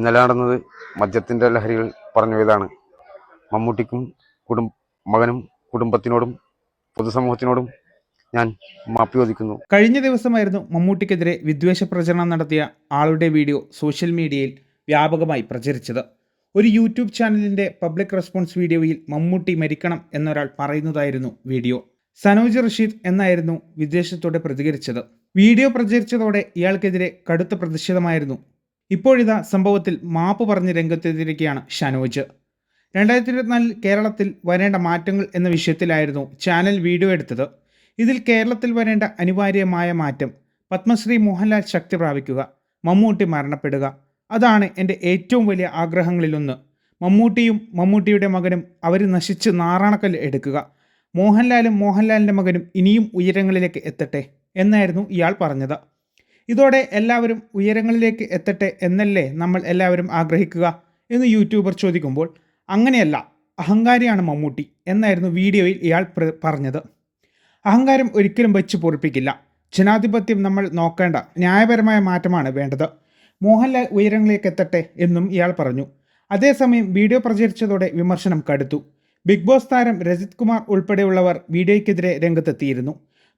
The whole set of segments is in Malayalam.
ഇന്നലെ നടന്നത് മദ്യത്തിന്റെ ലഹരികൾ പറഞ്ഞു പോയതാണ് മമ്മൂട്ടിക്കും കുടും മകനും കുടുംബത്തിനോടും പൊതുസമൂഹത്തിനോടും ഞാൻ മാപ്പി ചോദിക്കുന്നു. കഴിഞ്ഞ ദിവസമായിരുന്നു മമ്മൂട്ടിക്കെതിരെ വിദ്വേഷ പ്രചരണം നടത്തിയ ആളുടെ വീഡിയോ സോഷ്യൽ മീഡിയയിൽ വ്യാപകമായി പ്രചരിച്ചത്. ഒരു യൂട്യൂബ് ചാനലിന്റെ പബ്ലിക് റെസ്പോൺസ് വീഡിയോയിൽ മമ്മൂട്ടി മരിക്കണം എന്നൊരാൾ പറയുന്നതായിരുന്നു വീഡിയോ. സനോജ് റഷീദ് എന്നായിരുന്നു വിദ്വേഷത്തോടെ പ്രതികരിച്ചത്. വീഡിയോ പ്രചരിച്ചതോടെ ഇയാൾക്കെതിരെ കടുത്ത പ്രതിഷേധമായിരുന്നു ഇപ്പോഴിതാ സംഭവത്തിൽ മാപ്പ് പറഞ്ഞ് രംഗത്തെത്തിയിരിക്കുകയാണ് ഷനോജ്. രണ്ടായിരത്തി ഇരുപത്തിനാലിൽ കേരളത്തിൽ വരേണ്ട മാറ്റങ്ങൾ എന്ന വിഷയത്തിലായിരുന്നു ചാനൽ വീഡിയോ എടുത്തത്. ഇതിൽ കേരളത്തിൽ വരേണ്ട അനിവാര്യമായ മാറ്റം പത്മശ്രീ മോഹൻലാൽ ശക്തി പ്രാപിക്കുക മമ്മൂട്ടി മരണപ്പെടുക. അതാണ് എന്റെ ഏറ്റവും വലിയ ആഗ്രഹങ്ങളിലൊന്ന്. മമ്മൂട്ടിയും മമ്മൂട്ടിയുടെ മകനും അവർ നശിച്ച് നാറാണക്കല്ല് എടുക്കുക. മോഹൻലാലും മോഹൻലാലിന്റെ മകനും ഇനിയും ഉയരങ്ങളിലേക്ക് എത്തട്ടെ എന്നായിരുന്നു ഇയാൾ പറഞ്ഞത്. ഇതോടെ എല്ലാവരും ഉയരങ്ങളിലേക്ക് എത്തട്ടെ എന്നല്ലേ നമ്മൾ എല്ലാവരും ആഗ്രഹിക്കുക എന്ന് യൂട്യൂബർ ചോദിക്കുമ്പോൾ അങ്ങനെയല്ല അഹങ്കാരിയാണ് മമ്മൂട്ടി എന്നായിരുന്നു വീഡിയോയിൽ ഇയാൾ പറഞ്ഞത്. അഹങ്കാരം ഒരിക്കലും വെച്ച് പൊറിപ്പിക്കില്ല. ജനാധിപത്യം നമ്മൾ നോക്കേണ്ട ന്യായപരമായ മാറ്റമാണ് വേണ്ടത്. മോഹൻലാൽ ഉയരങ്ങളിലേക്ക് എത്തട്ടെ എന്നും ഇയാൾ പറഞ്ഞു. അതേസമയം വീഡിയോ പ്രചരിച്ചതോടെ വിമർശനം കടുത്തു. ബിഗ് ബോസ് താരം രജിത് കുമാർ ഉൾപ്പെടെയുള്ളവർ വീഡിയോയ്ക്കെതിരെ രംഗത്തെത്തിയിരുന്നു.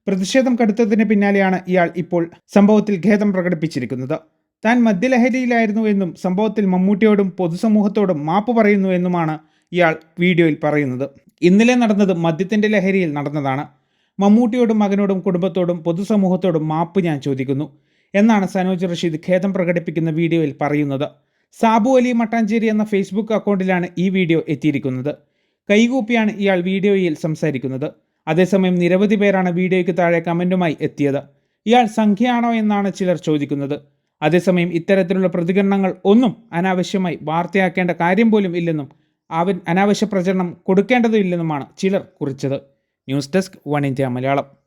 പ്രതിഷേധം കടുത്തതിന് പിന്നാലെയാണ് ഇയാൾ ഇപ്പോൾ സംഭവത്തിൽ ഖേദം പ്രകടിപ്പിച്ചിരിക്കുന്നത്. താൻ മദ്യലഹരിയിലായിരുന്നു എന്നും സംഭവത്തിൽ മമ്മൂട്ടിയോടും പൊതുസമൂഹത്തോടും മാപ്പ് പറയുന്നു എന്നുമാണ് ഇയാൾ വീഡിയോയിൽ പറയുന്നത്. ഇന്നലെ നടന്നത് മദ്യത്തിന്റെ ലഹരിയിൽ നടന്നതാണ്. മമ്മൂട്ടിയോടും മകനോടും കുടുംബത്തോടും പൊതുസമൂഹത്തോടും മാപ്പ് ഞാൻ ചോദിക്കുന്നു എന്നാണ് സനോജ് റഷീദ് ഖേദം പ്രകടിപ്പിക്കുന്ന വീഡിയോയിൽ പറയുന്നത്. സാബു അലി മട്ടാഞ്ചേരി എന്ന ഫേസ്ബുക്ക് അക്കൗണ്ടിലാണ് ഈ വീഡിയോ എത്തിയിരിക്കുന്നത്. കൈകൂപ്പിയാണ് ഇയാൾ വീഡിയോയിൽ സംസാരിക്കുന്നത്. അതേസമയം നിരവധി പേരാണ് വീഡിയോയ്ക്ക് താഴെ കമന്റുമായി എത്തിയത്. ഇയാൾ സംഖ്യയാണോ എന്നാണ് ചിലർ ചോദിക്കുന്നത്. അതേസമയം ഇത്തരത്തിലുള്ള പ്രതികരണങ്ങൾ ഒന്നും അനാവശ്യമായി വാർത്തയാക്കേണ്ട കാര്യം പോലും ഇല്ലെന്നും അവൻ അനാവശ്യ പ്രചരണം കൊടുക്കേണ്ടതും ഇല്ലെന്നുമാണ് ചിലർ കുറിച്ചത്. News desk one India Malayalam.